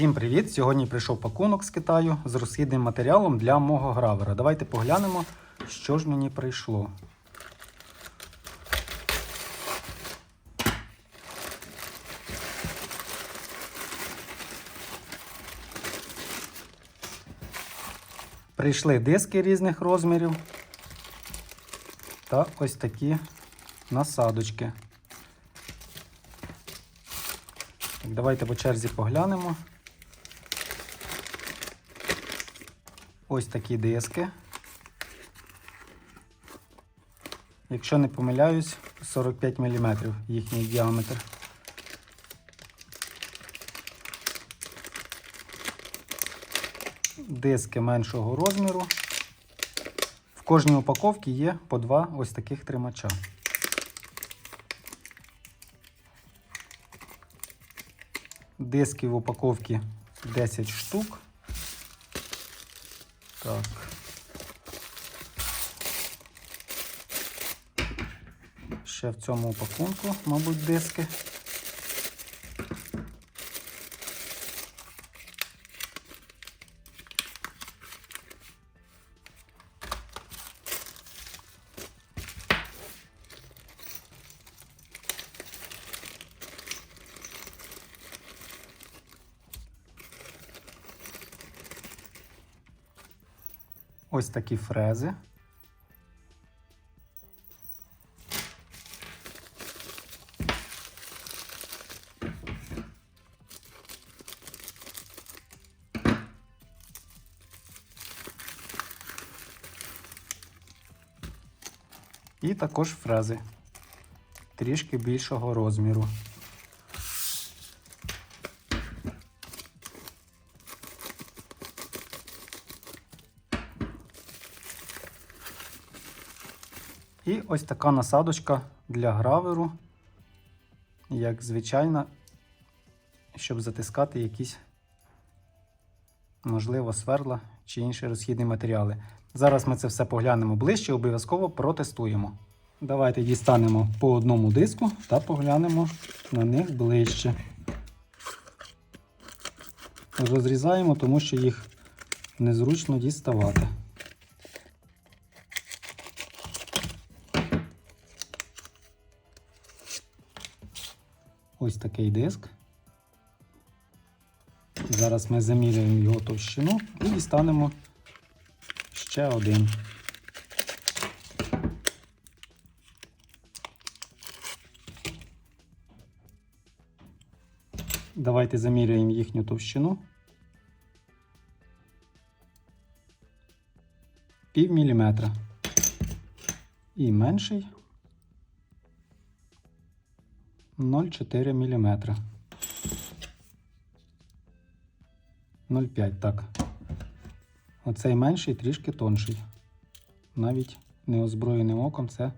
Всім привіт! Сьогодні прийшов пакунок з Китаю з розхідним матеріалом для мого гравера. Давайте поглянемо, що ж мені прийшло. Прийшли диски різних розмірів та ось такі насадочки. Давайте по черзі поглянемо. Ось такі диски. Якщо не помиляюсь, 45 мм їхній діаметр. Диски меншого розміру. В кожній упаковці є по два ось таких тримача. Диски в упаковці 10 штук. Так. Ще в цьому упаковку, мабуть, диски. Ось такі фрези. І також фрези трішки більшого розміру. І ось така насадочка для граверу, як звичайна, щоб затискати якісь, можливо, сверла чи інші розхідні матеріали. Зараз ми це все поглянемо ближче, обов'язково протестуємо. Давайте дістанемо по одному диску та поглянемо на них ближче. Розрізаємо, тому що їх незручно діставати. Ось такий диск. Зараз ми заміряємо його товщину і дістанемо ще один. Давайте заміряємо їхню товщину. Пів міліметра. І менший 0,4 мм. 0,5, так. Оцей менший трішки тонший. Навіть неозброєним оком це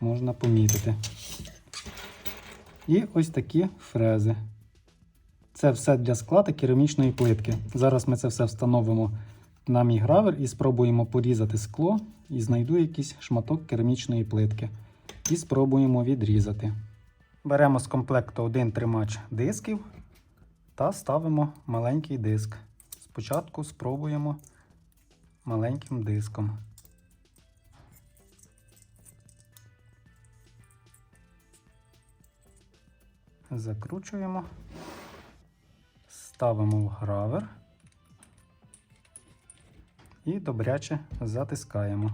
можна помітити. І ось такі фрези. Це все для скла керамічної плитки. Зараз ми це все встановимо на мій гравер і спробуємо порізати скло і знайду якийсь шматок керамічної плитки. І спробуємо відрізати. Беремо з комплекту один тримач дисків та ставимо маленький диск. Спочатку спробуємо маленьким диском. Закручуємо, ставимо в гравер і добряче затискаємо.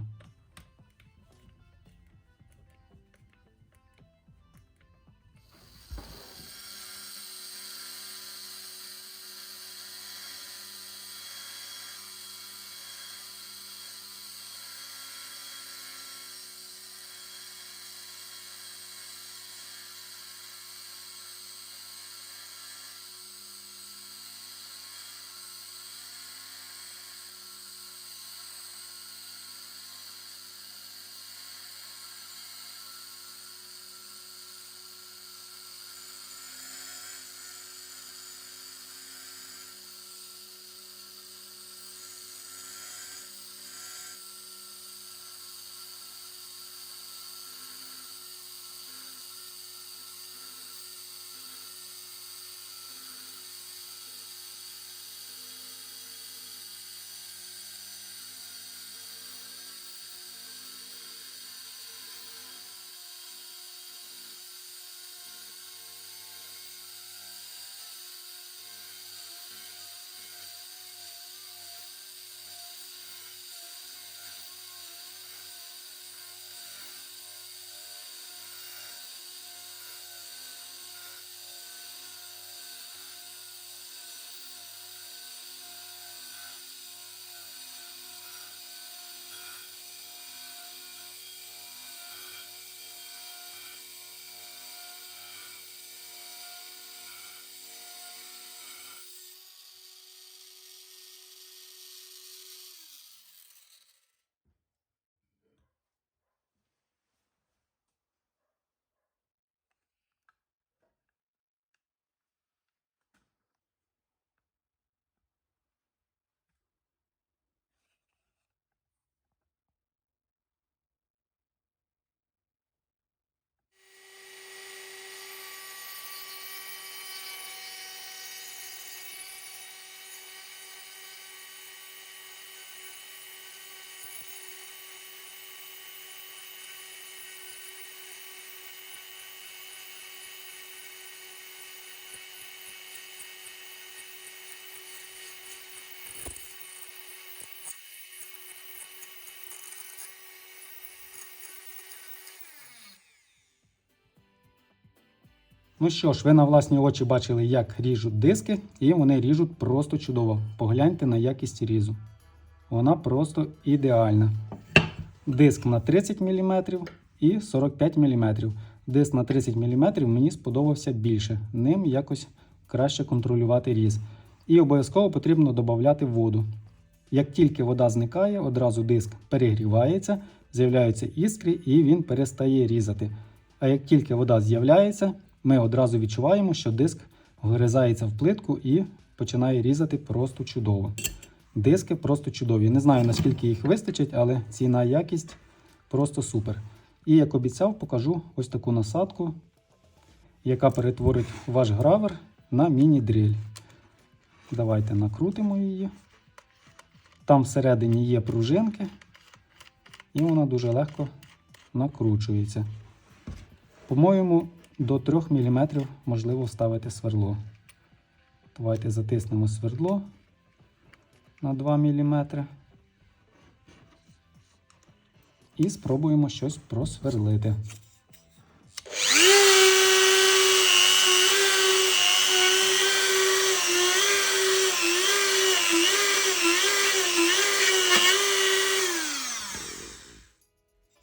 Ну що ж, ви на власні очі бачили, як ріжуть диски, і вони ріжуть просто чудово. Погляньте на якість різу. Вона просто ідеальна. Диск на 30 мм і 45 мм. Диск на 30 мм мені сподобався більше. Ним якось краще контролювати різ. І обов'язково потрібно додати воду. Як тільки вода зникає, одразу диск перегрівається, з'являються іскри і він перестає різати. А як тільки вода з'являється, ми одразу відчуваємо, що диск вгризається в плитку і починає різати просто чудово. Диски просто чудові. Не знаю, наскільки їх вистачить, але ціна якість просто супер. І як обіцяв, покажу ось таку насадку, яка перетворить ваш гравер на міні-дриль. Давайте накрутимо її. Там всередині є пружинки, і вона дуже легко накручується. По-моєму, до 3 мм можливо вставити сверло. Давайте затиснемо свердло на 2 мм. І спробуємо щось просверлити.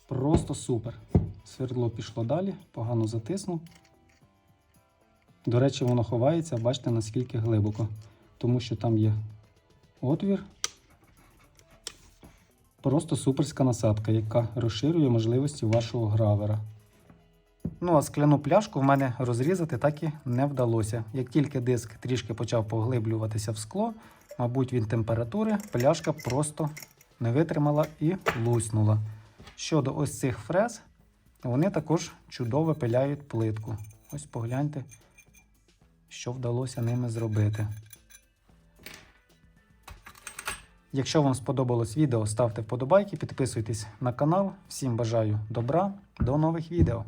Просто супер. Свердло пішло далі, погано затиснув. До речі, воно ховається, бачите, наскільки глибоко, тому що там є отвір. Просто суперська насадка, яка розширює можливості вашого гравера. Ну, а скляну пляшку в мене розрізати так і не вдалося. Як тільки диск трішки почав поглиблюватися в скло, мабуть, від температури, пляшка просто не витримала і луснула. Щодо ось цих фрез, вони також чудово пиляють плитку. Ось погляньте, що вдалося ними зробити. Якщо вам сподобалось відео, ставте вподобайки, підписуйтесь на канал. Всім бажаю добра, до нових відео.